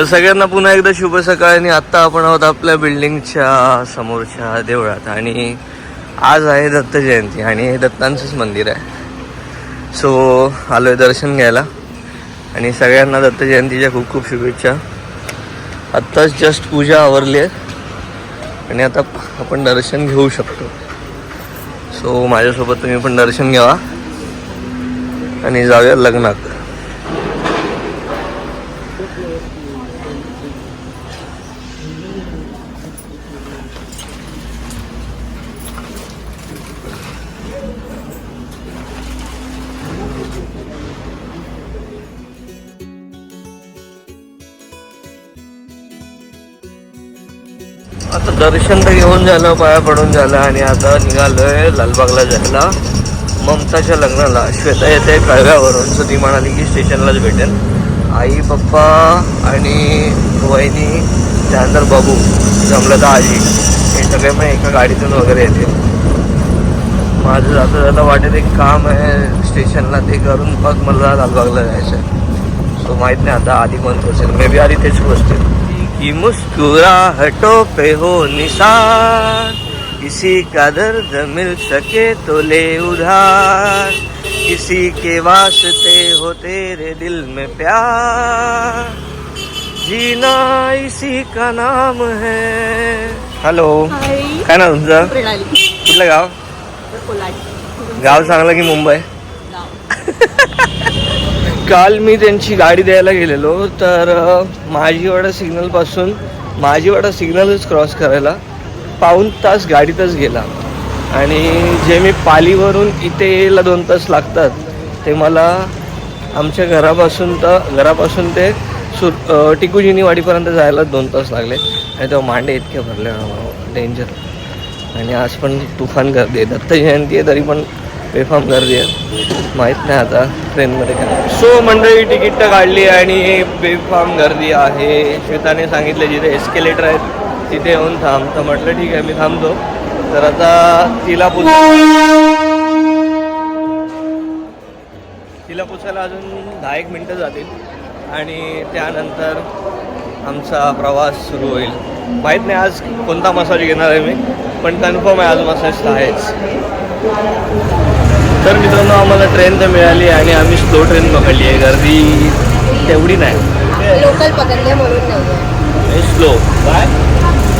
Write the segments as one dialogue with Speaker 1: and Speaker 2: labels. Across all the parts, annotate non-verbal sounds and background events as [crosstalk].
Speaker 1: तर सगळ्यांना पुन्हा एकदा शुभ सकाळ आणि आत्ता आपण आहोत आपल्या बिल्डिंगच्या समोरच्या देवळात. आणि आज आहे दत्त जयंती आणि हे दत्तांचंच मंदिर आहे. सो आलोय दर्शन घ्यायला. आणि सगळ्यांना दत्त जयंतीच्या खूप खूप शुभेच्छा. आत्ताच जस्ट पूजा आवरली आहे. आणि आता आपण दर्शन घेऊ शकतो. सो माझ्यासोबत तुम्ही पण दर्शन घ्यावा. आणि जाऊया लग्नात. दर्शन तर घेऊन झालं पाया पडून झालं आणि आता निघालोय लालबागला जायला. ममताच्या लग्नाला श्वेता येते कळव्यावरून. सो ती म्हणाली की स्टेशनलाच भेटेल. आई पप्पा आणि वहिनी त्यानंतर बाबू जमलं तर आजी हे सगळे मग एका गाडीतून वगैरे येते. माझं जाता जाता वाटेत एक काम आहे स्टेशनला ते करून मग मला लालबागला जायचं आहे सो माहीत नाही आता आधी कोण पोचेल मे बी आधी तेच पोचतील की मुस्कुराहटों पे हो निशान। किसी का दर्द मिल सके तो ले उधार। किसी के वास्ते हो तेरे दिल में प्यार। जीना इसी का नाम है। हॅलो काय ना तुमचं? कुठलं गाव? गाव चांगलं की मुंबई? [laughs] काल मी त्यांची गाडी द्यायला गेलेलो तर माझीवाडा सिग्नलपासून माझीवाडा सिग्नलच क्रॉस करायला पाऊन तास गाडीतच गेला. आणि जे मी पालीवरून इथे यायला दोन तास लागतात ते मला आमच्या घरापासून तर घरापासून ते सु अ, टिकूजिनी वाडीपर्यंत जायला दोन तास लागले. आणि तेव्हा मांडे इतके भरले डेंजर आणि आज पण तुफान गर्दी आहे. दत्त जयंती आहे तरी पण बेफाम गर्दी आहे. माहीत नाही आता ट्रेनमध्ये काय. सो मंडळी तिकीट तर काढली आणि बेफाम गर्दी आहे. श्वेताने सांगितलं जिथे एस्केलेटर आहेत तिथे येऊन थांब. तर म्हटलं ठीक आहे मी थांबतो. तर आता तिला पुस तिला पुसायला अजून दहा एक मिनटं जातील. आणि त्यानंतर आमचा प्रवास सुरू होईल. माहीत नाही आज कोणता मसाज घेणार आहे मी पण कन्फर्म आहे आज मसाज तर आहेच. तर मित्रांनो आम्हाला ट्रेन तर मिळाली आणि आम्ही स्लो ट्रेन पकडली आहे. गर्दी तेवढी नाही.
Speaker 2: लोकल पकडले म्हणून नाही
Speaker 1: स्लो काय?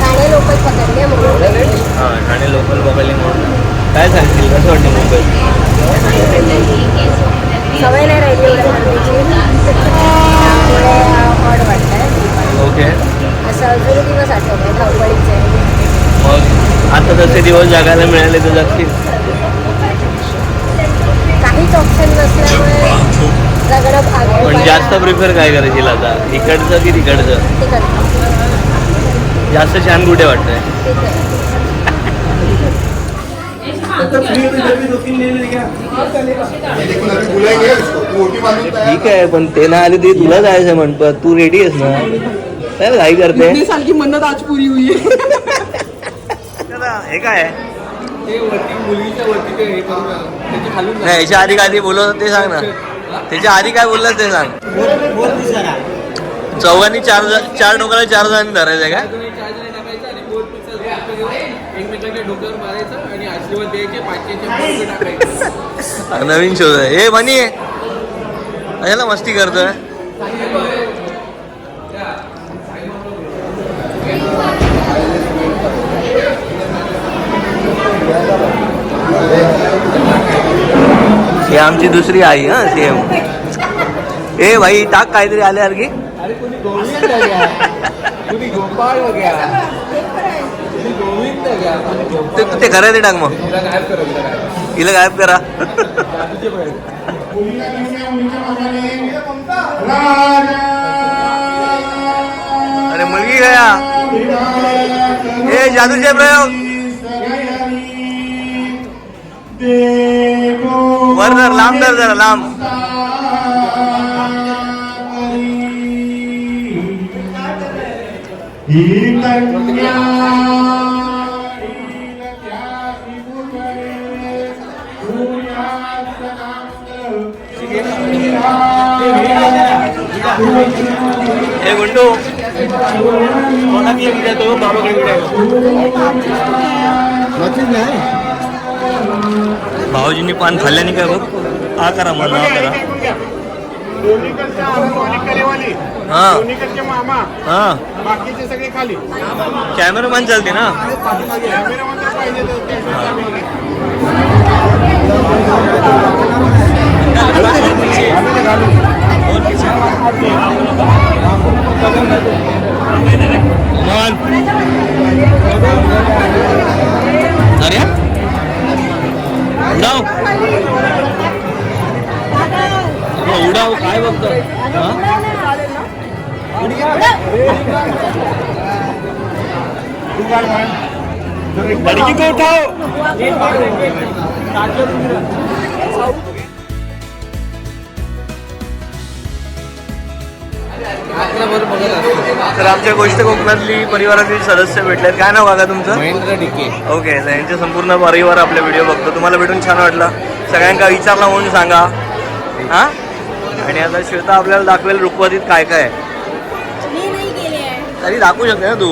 Speaker 2: ठाणे लोकल पकडले म्हणून.
Speaker 1: हां ठाणे लोकल पकडली म्हणून काय सांगतील कसं वाटतं मुंबईत?
Speaker 2: सवय नाही राहिली ऑड
Speaker 1: ओके.
Speaker 2: असं अजून दिवस धावपळीचे.
Speaker 1: मग आता तसे दिवस जगायला मिळाले तर जगतील.
Speaker 2: काहीच ऑप्शन नसल्यामुळे भाग.
Speaker 1: पण जास्त प्रिफर काय करायची आता इकडचं की तिकडचं. जास्त छान कुठे वाटतंय?
Speaker 2: ठीक आहे.
Speaker 1: पण ते ना आले ते तुला जायचं म्हणतो. तू रेडी आहेस ना? काय घाई करते?
Speaker 3: इतने साल की मन्नत आज पूरी हुई है
Speaker 1: हे काय नाही याच्या आधी काय होतं ते सांग ना. त्याच्या आधी काय बोललं ते सांग. चौघांनी चार जण- चार डोक्याला चार जणांनी धरायचं आहे
Speaker 3: अजून एक चार जण टाकायचं आणि बोल पिक्चर एकमेकांच्या डोक्यावर मारायचं आणि आशीर्वाद द्यायचे पाचशेच्या बोल टाकायचं
Speaker 1: काय नवीन शोध आहे हे बनी अशाला मस्ती करतोय ही आमची दुसरी आई हा सेम. ए भाई टाक काहीतरी आले
Speaker 3: अरे
Speaker 1: ते
Speaker 3: गोपाळ
Speaker 1: ते टाक मग.
Speaker 3: करा
Speaker 1: हिला गायब करा. अरे मुलगी गया ए जादूचे प्रयोग. वर धर लांब धर जरा लांब.
Speaker 4: ही कन्या
Speaker 1: हे हे गुंडू कोणाकडे विड्या तो? बाबाकडे विड्या भाऊजींनी पान खाल्ल्याने काय बघ हा करा मला हा करा. हा. हा. कॅमेरामॅन चालते ना? गोष्ट कोकणातली परिवारातील सदस्य भेटलेत. काय नाव काका तुमचं?
Speaker 3: महेंद्र डिके
Speaker 1: ओके यांचे संपूर्ण परिवार आपले व्हिडिओ बघतो. तुम्हाला भेटून छान वाटलं. सगळ्यांका विचारला म्हणून सांगा. हा? आणि आता श्वेता आपल्याला दाखवेल रुखवतीत काय काय आहे.
Speaker 2: मी नाही गेले आहे.
Speaker 1: तरी दाखवू शकते ना तू.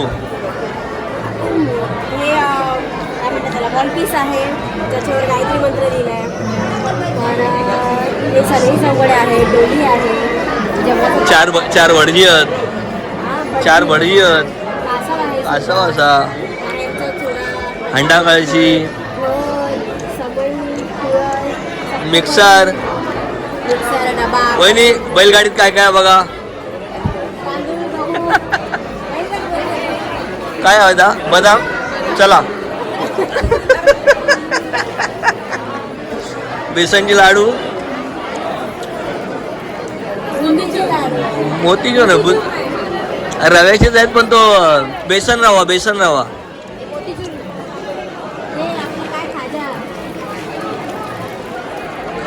Speaker 2: हे काय म्हणतात त्याला आहे. त्याच्यावर गायत्री मंत्र हे सगळी चौकडे आहे डोली आहे. जेवणाचं
Speaker 1: चार चार भडजी आहेत चार
Speaker 2: आहे.
Speaker 1: असं असा. अंडा काळशी मिक्सर. वहिनी बैलगाडीत काय काय बघा? काय आहे दा बदाम? चला. बेसनचे लाडू.
Speaker 2: बुंदीचे लाडू.
Speaker 1: रव्याचेच आहेत पण तो बेसन रवा बेसन रवा.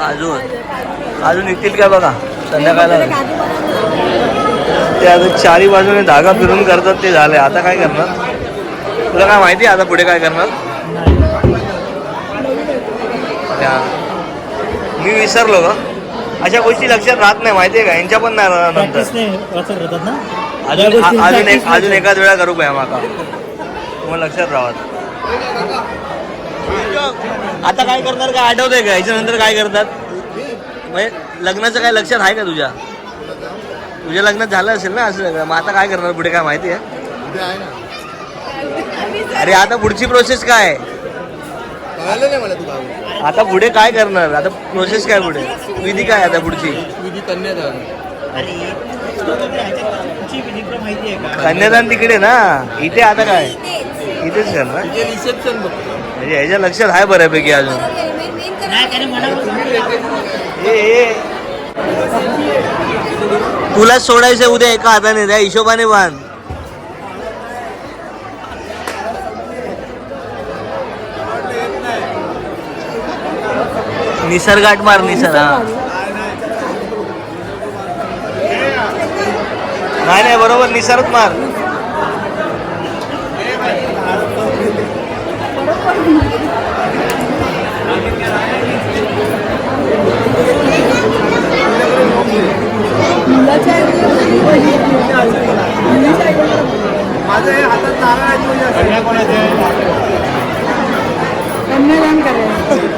Speaker 1: अजून अजून निघतील का बघा? संध्याकाळला. ते आता चारी बाजूने धागा फिरून करतात ते झाले. आता काय करणार? तुला काय माहिती आहे आता पुढे काय करणार? मी विसरलो का अशा गोष्टी लक्षात राहत नाही माहिती आहे का? यांच्या पण नाही राहणार नंतर. अजून एक अजून एकाच वेळा करू काय माका तुम्हाला लक्षात राहत आता काय करणार काय आठवतंय का? याच्यानंतर काय करतात? म्हणजे लग्नाचं काय लक्षात आहे का तुझ्या? तुझ्या लग्नात झालं असेल ना असं सगळं? मग आता काय करणार? पुढे काय माहिती आहे? अरे आता पुढची प्रोसेस काय? आता पुढे काय करणार? आता प्रोसेस काय पुढे? विधी काय आता पुढची?
Speaker 3: विधी कन्यादान
Speaker 1: कन्यादान तिकडे ना? इथे आता काय. इथेच करणार
Speaker 3: तिचे रिसेप्शन
Speaker 1: म्हणजे ह्याच्या लक्षात आहे बऱ्यापैकी अजून. तुला सोडायचं उद्या एका हाताने त्या हिशोबाने बांध. निसर्गाट मार निसर्ग नाही नाही बरोबर निसर्ग मार.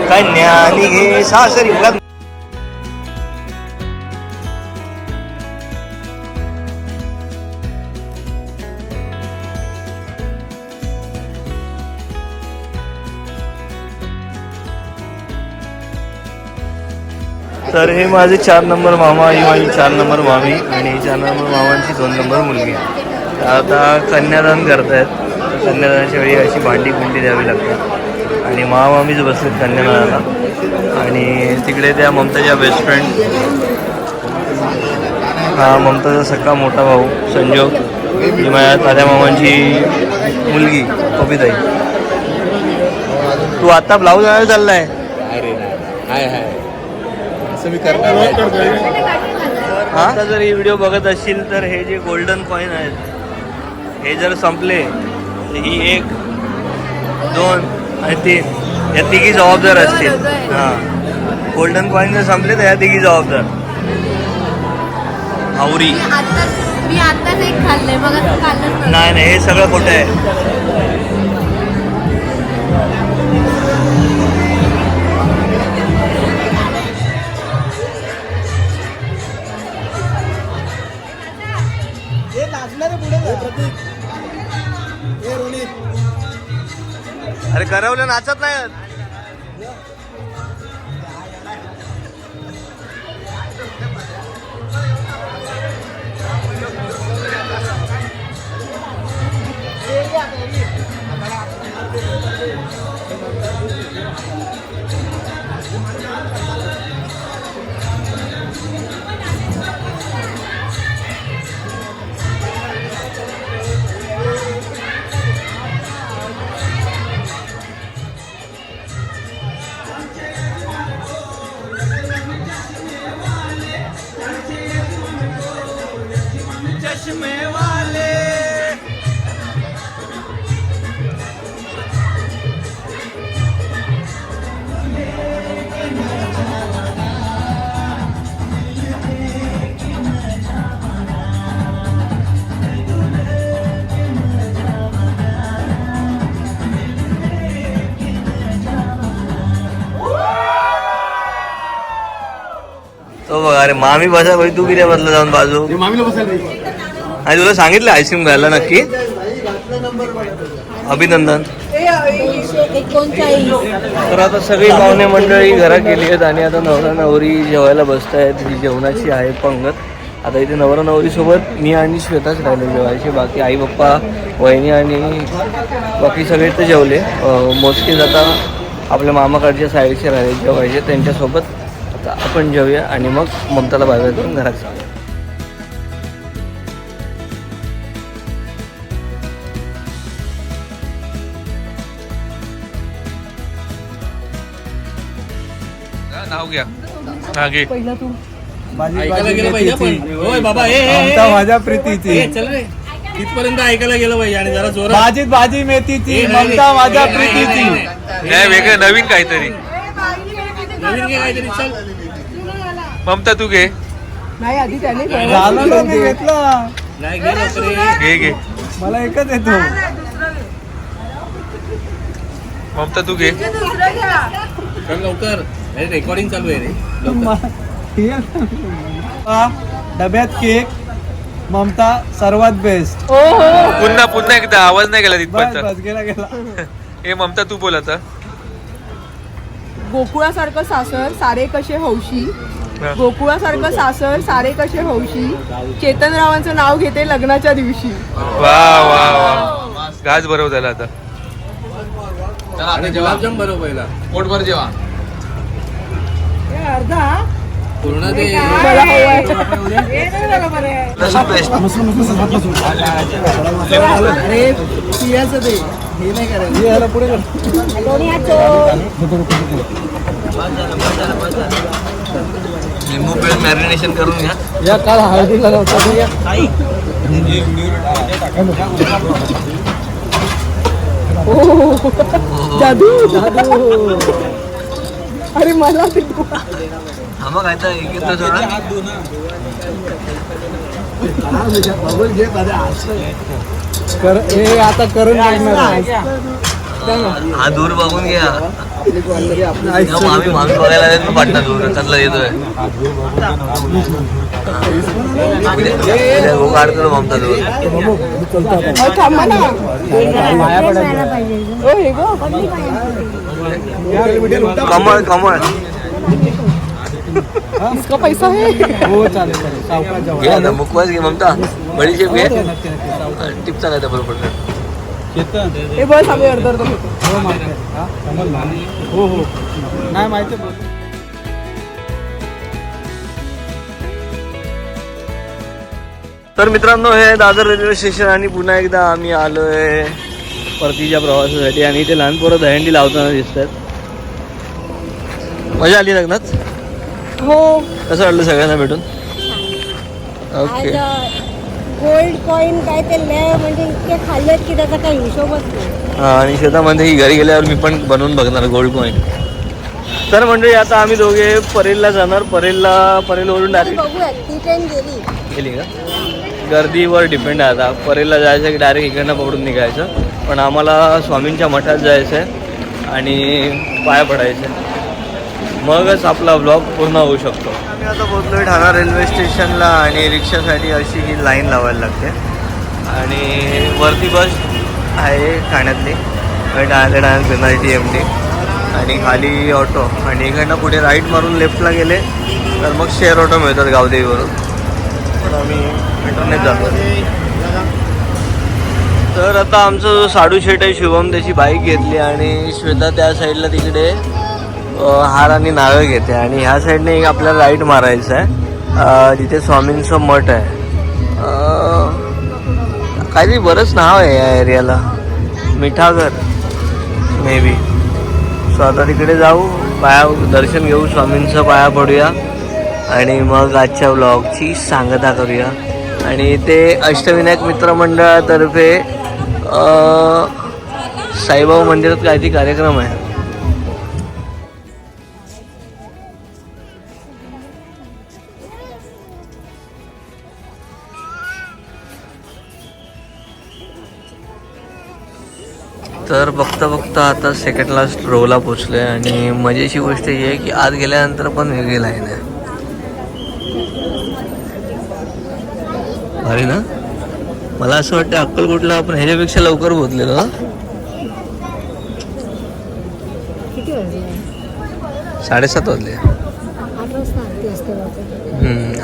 Speaker 1: कन्या निघे सासरी तर हे माझे चार नंबर मामा ही माझी चार नंबर मामी आणि चार नंबर मामांची दोन नंबर मुलगी. तर आता कन्यादान करतायत. कन्यादानाच्या वेळी अशी भांडी कुंडी द्यावी लागते आणि मामामीच बसलेत कन्यादानाला. आणि तिकडे त्या ममताच्या बेस्ट फ्रेंड हा ममताचा सख्खा मोठा भाऊ संजोग. ही माझ्या ताऱ्या मामांची मुलगी कविताई तू आता ब्लाऊज आणायला चाललाय?
Speaker 3: अरे हाय हाय. असं मी करणार
Speaker 1: हा? आता जर ही व्हिडिओ बघत असशील तर हे जे गोल्डन कॉईन आहेत हे जर संपले तर ही एक दोन आणि तीन या तिघी जबाबदार असतील. हा. गोल्डन कॉईन जर संपले तर या तिघी जबाबदार. आवरी. नाही नाही हे सगळं खोटं आहे. अरे करवलं नाचत नाही. तो बघ अरे मामी बसा भाई तू किती बसला जाऊन बाजू?
Speaker 4: मामीला बसायला
Speaker 1: आणि तुला सांगितलं आईस्क्रीम खायला नक्की. अभिनंदन. तर आता सगळी पाहुणे मंडळी घरात गेली आहेत आणि आता नवरा नवरी जेवायला बसत आहेत ही जेवणाची आहे पंगत. आता इथे नवरा नवरी सोबत मी आणि श्वेताच राहिले जेवायचे बाकी आई पप्पा वहिनी आणि बाकी सगळे तर जेवले. मोजकेच आता आपल्या मामाकडच्या साईडचे राहिले जेवायचे त्यांच्यासोबत आता आपण जेवूया आणि मग ममताला बाहेर बाय करून घरात घ्या. हा घे.
Speaker 3: ऐकायला गेलं पाहिजे होय बाबा
Speaker 5: माझ्या प्रीतीची
Speaker 3: ए, चल रे. तिथपर्यंत ऐकायला गेलं पाहिजे आणि जरा जोरात.
Speaker 5: भाजीत भाजी मेथीची ममता माझ्या प्रीतीची
Speaker 3: नाही,
Speaker 1: वेगळं नवीन काहीतरी.
Speaker 3: नवीन घे काहीतरी चल.
Speaker 1: ममता तू घे.
Speaker 5: झालं ना मी घेतलं.
Speaker 3: नाही घे लवकर ये.
Speaker 1: घे घे.
Speaker 5: मला एकच येतो.
Speaker 1: ममता तू घे.
Speaker 3: चल लवकर. रेकॉर्डिंग चालू आहे रे
Speaker 5: डब्यात केक ममता सर्वात बेस्ट
Speaker 1: पुन्हा पुन्हा एकदा आवाज नाही गेला तिथपर्यंत.
Speaker 5: गेला गेला. [laughs]
Speaker 1: हे ममता तू बोल आता.
Speaker 6: गोकुळासारखं सासर सारे कसे हौशी. गोकुळासारखं सासर सारे कसे हौशी? चेतनरावांचं नाव घेते लग्नाच्या दिवशी.
Speaker 1: वा वा वा. गाज बरोबर झाला आता.
Speaker 3: आणि गुलाबजाम बरोबर पहिला पोटभर जेवा पूर्ण ते
Speaker 2: हात जोड.
Speaker 1: लिंबू पेस्ट मॅरिनेशन करून घ्या.
Speaker 5: या काल हळदीला या.
Speaker 6: जादू. अरे मला ते
Speaker 1: हा मग आता एक येतो थोडा
Speaker 5: कर हे आता करून लागणार
Speaker 1: हा दूर बघून घ्या. आम्ही मामी बघायला आले तू पाटणा दूर त्यातला येतोय. उद्या काढतो ममता दूर
Speaker 6: थांबा ना. ओ हे गो.
Speaker 1: कमळ कमळ.
Speaker 6: इसका पैसा है?
Speaker 5: हो चालेल
Speaker 1: घे आता मुकवास घे ममता. बडीशेप घे. बरोबर
Speaker 6: हे बस आम्ही अर्ध अर्ध. होतो
Speaker 5: हो माहिती आहे. हा. हो हो. नाही माहिती आहे.
Speaker 1: तर मित्रांनो हे दादर रेल्वे स्टेशन आणि पुन्हा एकदा आम्ही आलोय. परतीच्या प्रवासासाठी आणि इथे लहान पोरं दहंडी लावताना दिसतात. मजा आली लग्नात?
Speaker 6: हो.
Speaker 1: कसं वाटलं सगळ्यांना भेटून? ओके
Speaker 2: गोल्ड कॉईन काय ते म्हणजे इतके खाल्लेत की त्याचा काही हिशोबच नाही.
Speaker 1: आणि शेतामध्ये ही घरी गेल्यावर मी पण बनवून बघणार गोल्ड कॉईन तर म्हणजे आता आम्ही दोघे परेलला जाणार. परेलला परेलवरून डायरेक्ट
Speaker 2: बघूया ती ट्रेन गेली.
Speaker 1: गेली का? गर्दीवर डिपेंड आहे आता. परेला जायचं की डायरेक्ट इकडनं पकडून निघायचं. पण आम्हाला स्वामींच्या मठात जायचं आहे आणि पाया पडायचं आहे मगच आपला ब्लॉग पूर्ण होऊ शकतो. आम्ही आता पोहोचलो ठाणा रेल्वे स्टेशनला आणि रिक्षासाठी अशी ही लाईन लावायला लागते. आणि वरती बस आहे ठाण्यातली. ठाण्यात ठाण्यात फिरणारी टी एम टी आणि खाली ऑटो आणि इकडनं पुढे राईट मारून लेफ्टला गेले तर मग शेअर ऑटो मिळतात गावदेवीवरून. पण आम्ही इंटरनेट जातो. तर आता आमचा जो साडू शेट आहे शुभम त्याची बाईक घेतली आणि श्वेता त्या साईडला तिकडे हार आणि नारळ घेते. आणि ह्या साईडने एक आपल्याला राईट मारायचं आहे. तिथे जिथे स्वामींचं मठ आहे. काहीतरी बरंच नाव आहे या एरियाला. मिठागर मे बी सो आता तिकडे जाऊ पाया दर्शन घेऊ स्वामींचं पाया पडूया. आणि मग आजच्या ब्लॉगची सांगता करूया. आणि ते अष्टविनायक मित्रमंडळातर्फे साईबाबा मंदिरात काहीतरी कार्यक्रम आहे. तर बघता बघता आता सेकंड लास्ट रोला पोचलो आहे आणि मजेची गोष्ट ही आहे की आत गेल्यानंतर पण वेगळी लाईन आहे. अरे ना? मला असं वाटतं अक्कलकोटला आपण ह्याच्यापेक्षा लवकर पोहोचलेलो साडेसात वाजले.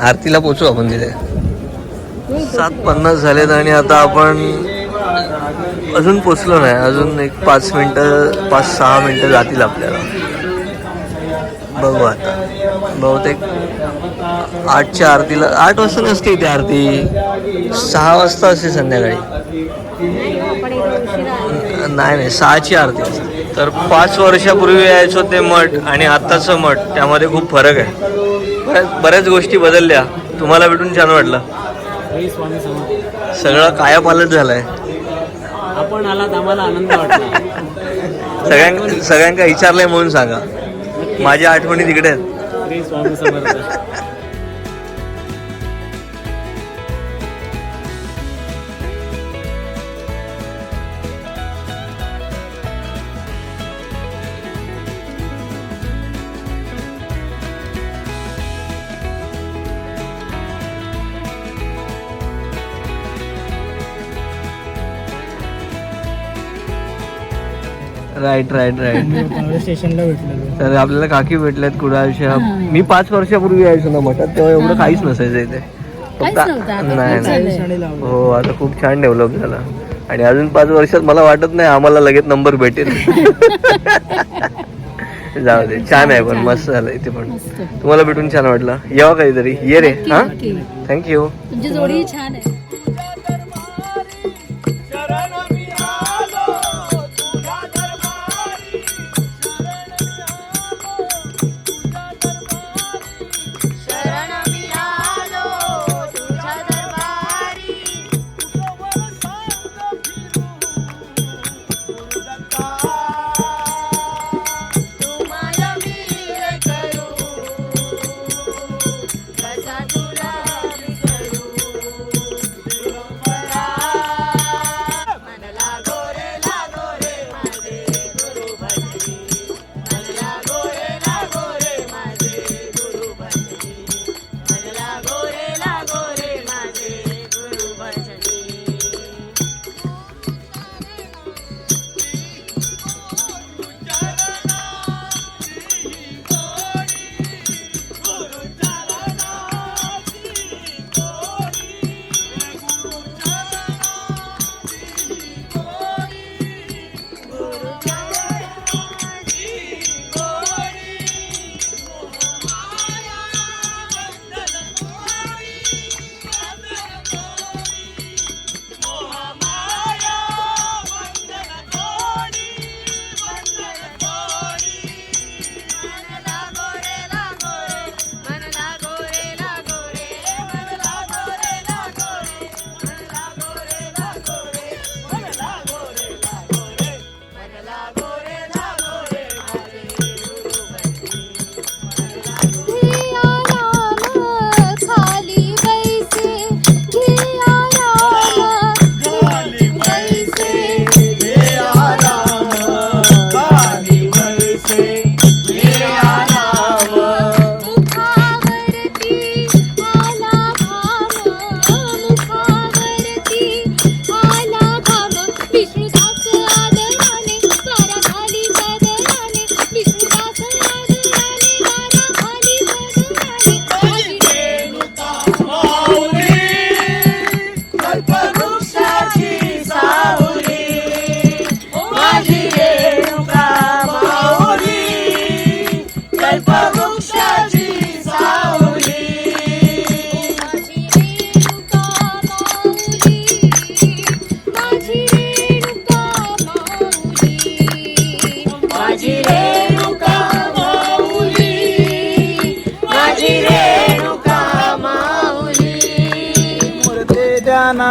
Speaker 1: आरतीला पोचू आपण तिथे. सात पन्नास झालेत आणि आता आपण अजून पोचलो नाही अजून एक पाच मिनटं पाच सहा मिनटं जातील आपल्याला. बघू आता. बहुतेक आठच्या आरतीला आठ वाजता नसते इथे आरती? सहा वाजता असते संध्याकाळी. नाही नाही सहाची आरती असते. तर पाच वर्षापूर्वी यायचो ते मठ आणि आत्ताचं मठ त्यामध्ये खूप फरक आहे. बऱ्याच बऱ्याच गोष्टी बदलल्या. तुम्हाला भेटून छान वाटलं. सगळं कायापालट झालंय.
Speaker 5: आपण आलात आम्हाला आनंद वाटला.
Speaker 1: सगळ्यां सगळ्यांका विचारलंय म्हणून सांगा. माझ्या आठवणी तिकडे आहेत. राईट राईट राईट
Speaker 5: स्टेशनला भेटलेलो
Speaker 1: तर आपल्याला काकी भेटल्यात कुडाळच्या. मी पाच वर्षापूर्वी यायचो ना मठात तेव्हा एवढं काहीच नसायचं इथे. फक्त नाही नाही. हो आता खूप छान डेव्हलप झाला. आणि अजून पाच वर्षात मला वाटत नाही आम्हाला लगेच नंबर भेटेल. [laughs] जाऊ दे छान आहे पण मस्त झालं इथे पण. तुम्हाला भेटून छान वाटलं. यावं काहीतरी ये रे हा? थँक्यू
Speaker 2: तुमची जोडी छान आहे.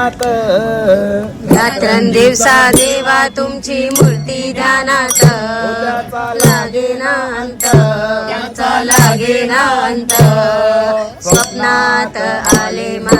Speaker 7: ध्यानात
Speaker 2: रात्रंदिवसा देवा तुमची मूर्ती ध्यानात. लागे ना अंत. त्याचा लागे ना अंत. स्वप्नात आले जगदत्त